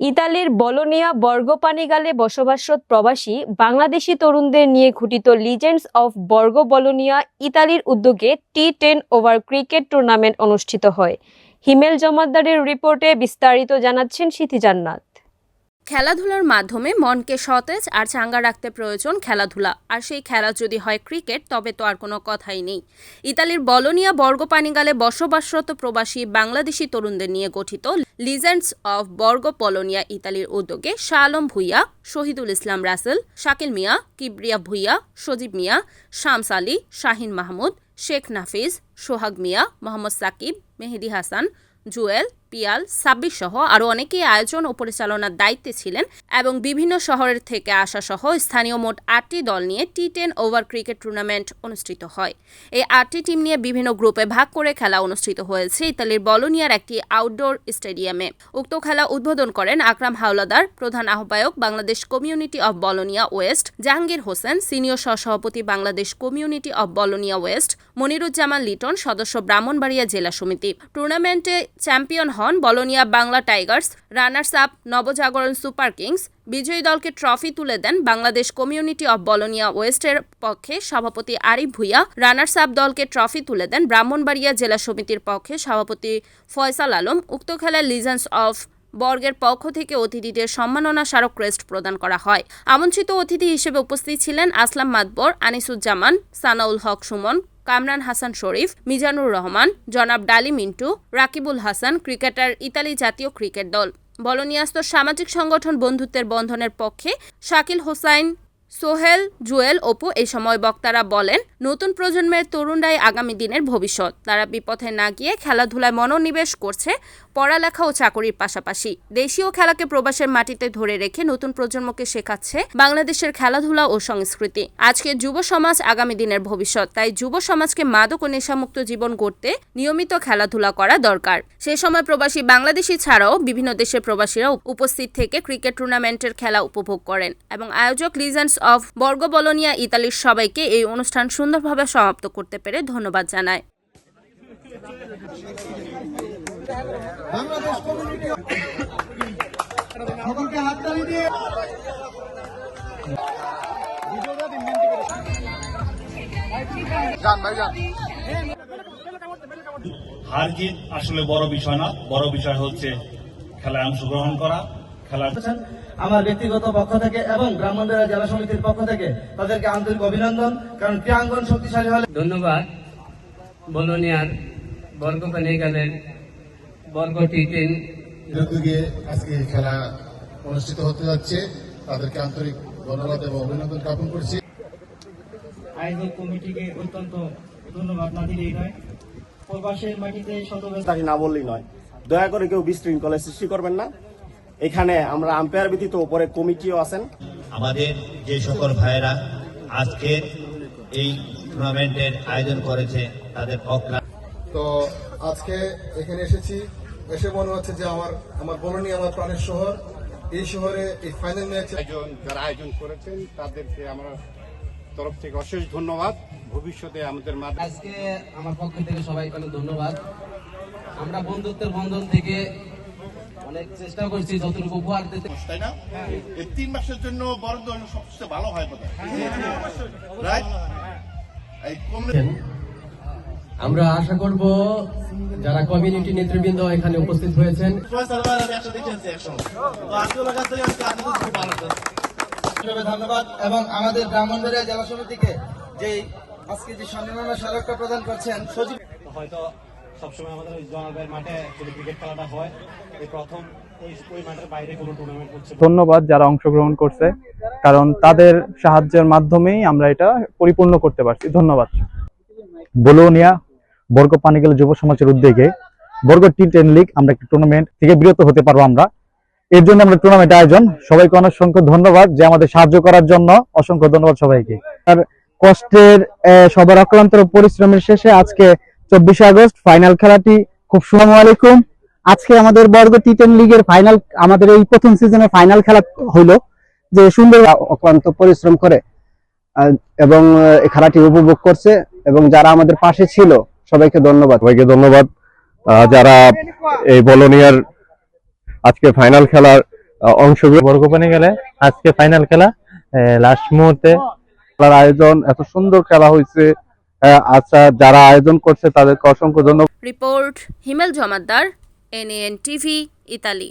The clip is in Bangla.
ইতালির বলোনিয়া বর্গপানিগালে বসবাসরত প্রবাসী বাংলাদেশি তরুণদের নিয়ে ঘটিত লিজেন্ডস অফ বর্গ বলোনিয়া ইতালির উদ্যোগে T ten over cricket tournament অনুষ্ঠিত হয়। হিমেল জমাদ্দারের রিপোর্টে বিস্তারিত জানাচ্ছেন সিথি জান্নাত। খেলাধুলার মাধ্যমে মনকে সতেজ আর চাঙ্গা রাখতে প্রয়োজন খেলাধুলা। আর সেই খেলা যদি হয় ক্রিকেট, তবে তো আর কোনো কথাই নেই। ইতালির বলোনিয়া বর্গপানিগালে বসবাসরত প্রবাসী বাংলাদেশি তরুণদের নিয়ে গঠিত লিজেন্ডস অফ বর্গ পলোনিয়া ইতালির উদ্যোগে শাহ আলম ভুইয়া, শহীদুল ইসলাম রাসেল, শাকিল মিয়া, কিবরিয়া ভুইয়া, সজীব মিয়া, শামস আলী, শাহিন মাহমুদ, শেখ নাফিজ, সোহাগ মিয়া, মোহাম্মদ সাকিব, মেহেদি হাসান, জুয়েল পিয়াল সাব্বির সহ আরও অনেকেই আয়োজন ও পরিচালনার দায়িত্বে ছিলেন এবং বিভিন্ন শহরের থেকে আসা সহ স্থানীয় মোট আটটি দল নিয়ে T ten over cricket tournament অনুষ্ঠিত হয়। এই আটটি টিম নিয়ে বিভিন্ন গ্রুপে ভাগ করে খেলা অনুষ্ঠিত হয়েছে ইতালির বলোনিয়ার একটি আউটডোর স্টেডিয়ামে। উক্ত খেলা উদ্বোধন করেন আকরাম হাওলাদার, প্রধান আহ্বায়ক Bangladesh community of Bologna West Jahangir Hossain, senior সহসভাপতি Bangladesh community of Bologna West Moniruzzaman Liton, সদস্য ব্রাহ্মণবাড়িয়া জেলা সমিতি। টুর্নামেন্টে চ্যাম্পিয়ন হন Bologna Bangla tigers, runners up Nabajagaran super kings, বিজয়ী দলকে ট্রফি তুলে দেন বাংলাদেশ কমিউনিটি অব বলোনিয়া ওয়েস্টের পক্ষে সভাপতি আরিফ ভুইয়া, রানার্স আপ দলকে ট্রফি তুলে দেন ব্রাহ্মণবাড়িয়া জেলা সমিতির পক্ষে সভাপতি ফয়সাল আলম, উক্ত খেলায় লিজেন্স অফ বর্গের পক্ষ থেকে অতিথিদের সম্মাননা স্মারক ক্রেস্ট প্রদান করা হয়। আমন্ত্রিত অতিথি হিসেবে উপস্থিত ছিলেন আসলাম মাতবর, আনিসুজ্জামান, সানাউল হক সুমন, কামরান হাসান শরীফ, মিজানুর রহমান, জনাব ডালি মিন্টু, রাকিবুল হাসান, ক্রিকেটার ইতালি জাতীয় ক্রিকেট দল। বলনিয়াস্ত সামাজিক সংগঠন বন্ধুত্বের বন্ধনের পক্ষে শাকিল হোসাইন, সোহেল, জুয়েল, অপু এই সময় বক্তারা বলেন, নতুন প্রজন্মের তরুণরাই আগামী দিনের ভবিষ্যৎ। তারা বিপথে না গিয়ে খেলাধুলায় মনোনিবেশ করছে পড়ালেখা ও চাকরির পাশাপাশি দেশীয় খেলাকে প্রবাসের মাটিতে ধরে রেখে নতুন প্রজন্মকে শেখাচ্ছে বাংলাদেশের খেলাধুলা ও সংস্কৃতি। আজকে যুব সমাজ আগামী দিনের ভবিষ্যৎ, তাই যুব সমাজকে মাদক ও নেশামুক্ত জীবন গড়তে নিয়মিত খেলাধুলা করা দরকার। সে সময় প্রবাসী বাংলাদেশি ছাড়াও বিভিন্ন দেশের প্রবাসীরা উপস্থিত থেকে ক্রিকেট টুর্নামেন্টের খেলা উপভোগ করেন এবং আয়োজক লিজেন্ডস অফ বর্গবলনিয়া, ইতালির সবাইকে এই অনুষ্ঠান সুন্দরভাবে সমাপ্ত করতে পেরে ধন্যবাদ জানায়। বাংলাদেশ কমিউনিটি সকলকে হাততালি দিয়ে হার জিত আসলে বড় বিষয় না? বড় বিষয় হচ্ছে খেলায় অংশগ্রহণ করা খেলা করেছেন। আমার ব্যক্তিগত পক্ষ থেকে এবং ব্রাহ্মণবাড়িয়া জেলা সমিতির পক্ষ থেকে তাদেরকে আন্তরিক অভিনন্দন কারণ ক্রীড়াঙ্গন শক্তিশালী হলে ধন্যবাদ। বলোনিয়ার বর্গ উদ্যোগে আজকে খেলা অনুষ্ঠিত হতে যাচ্ছে তাদেরকে আন্তরিক ধন্যবাদ এবং অভিনন্দন জ্ঞাপন করছি। আয়োজক কমিটিকে অত্যন্ত ধন্যবাদ না দিলেই নয়। প্রবাসের মাটিতে শতবেশ না বললেই নয়। দয়া করে কেউ বিশৃঙ্খলার সৃষ্টি করবেন না। এখানে আমরা আম্পায়ার ব্যতীত উপরে কমিটিও আছেন। আমাদের যে সকল ভাইয়েরা আজকে এই টুর্নামেন্টের আয়োজন করেছে তাদের পক্ষে তো আজকে এখানে এসেছি। এসে মনে হচ্ছে যে আমার আমার বলনি আমার প্রাণের শহর। এই শহরে এই ফাইনাল ম্যাচ আয়োজন যারা আয়োজন করেছেন তাদেরকে আমার তরফ থেকে অশেষ ধন্যবাদ। ভবিষ্যতে আমাদের আজকে আমার পক্ষ থেকে সবাইকে অনেক ধন্যবাদ। আমরা বন্ধুত্বের বন্ধন থেকে অনেক চেষ্টা করছি যতটুকু উপহার দিতে তাই না? এই তিন মাসের জন্য বরাদ্দ সবচেয়ে ভালো হয় বোধ রাইট এই কমিউনিটি আমরা আশা করব যারা কমিউনিটি নেতৃবৃন্দ এখানে উপস্থিত হয়েছেন। ধন্যবাদ এবং আমাদের ব্রাহ্মণবাড়িয়া জেলা সমিতিকে যে আজকে যে সম্মাননা স্মারকটা প্রদান করছেন সজীব হয়তো সবসময় আমাদের ওই জনাবের মাঠে যদি ক্রিকেট খেলাটা হয় এই প্রথম ওই ওই মাঠের বাইরে কোনো টুর্নামেন্ট হচ্ছে ধন্যবাদ যারা অংশগ্রহণ করছে কারণ তাদের সাহায্যের মাধ্যমেই আমরা এটা পরিপূর্ণ করতে পারছি। ধন্যবাদ। বোলোনিয়া বর্গ পানিগেল যুব সমাজের উদ্যোগে বর্গ টি টেন লিগ আমরা একটি টুর্নামেন্ট থেকে বিরত হতে পারব আমরা। এর জন্য আমরা টুর্নামেন্ট আয়োজন। সবাইকে অসংখ্য ধন্যবাদ যে আমাদের সাহায্য করার জন্য। অসংখ্য ধন্যবাদ সবাইকে। আর কষ্টের সবার অক্লান্ত পরিশ্রমের শেষে আজকে চব্বিশে আগস্ট ফাইনাল খেলাটি। খুব সুনাম আলাইকুম। আজকে আমাদের বর্গ টি টেন লিগের ফাইনাল আমাদের এই প্রথম সিজনের ফাইনাল খেলা হইল। যে সুন্দর অক্লান্ত পরিশ্রম করে এবং খেলাটি উপভোগ করছে এবং যারা আমাদের পাশে ছিল সবাইকে ধন্যবাদ। সবাইকে ধন্যবাদ। আহ, যারা এই বলনিয়ার আজকে ফাইনাল খেলার অংশগ্রহণ বর্গপানি গেলে আজকে ফাইনাল খেলা লাস্ট মুহূর্তে। খেলার আয়োজন এত সুন্দর খেলা হয়েছে। আচ্ছা যারা আয়োজন করছে তাদেরকে অসংখ্য ধন্যবাদ। Report Himel Jamaddar NN TV Italy